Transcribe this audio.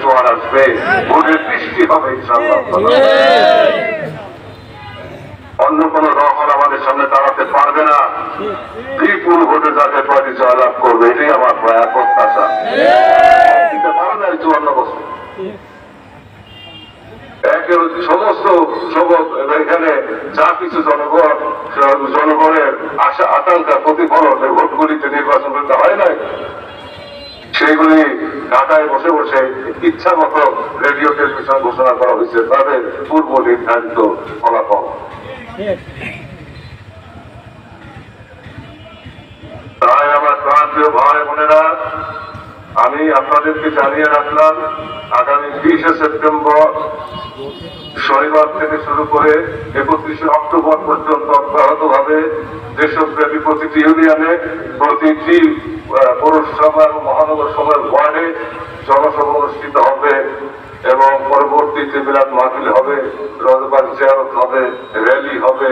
জোয়ার আসবে ভোটের বৃষ্টি হবে অন্য কোন দল আমাদের সামনে দাঁড়াতে পারবে না। বিপুল ভোটে যাতে পার্টি জয়লাভ করবে এটাই আমার প্রয়াস প্রত্যাশা। দিতে পারে না এই চুয়ান্ন বছর। সমস্ত এখানে যা কিছু জনগণ জনগণের আশা আকাঙ্ক্ষা প্রতিফলন ভোটগুলিতে নির্বাচন করতে হয় নাই সেইগুলি ঢাকায় বসে বসে ইচ্ছা মতো রেডিও টেলিভিশন ঘোষণা করা হয়েছে। তাদের পূর্ব নির্ধারিত ফলাফল। তাই আমার প্রান্তীয় ভাই বোনেরা, আমি আপনাদেরকে জানিয়ে রাখলাম, আগামী বিশে সেপ্টেম্বর শনিবার থেকে শুরু করে একত্রিশে অক্টোবর পর্যন্ত অব্যাহত ভাবে দেশব্যাপী প্রতিটি ইউনিয়নে প্রতিটি পৌরসভা এবং মহানগর সভার ওয়ার্ডে জনসভা অনুষ্ঠিত হবে এবং পরবর্তীতে বিরাট মাহফিল হবে রজবান জিয়ারত হবে র্যালি হবে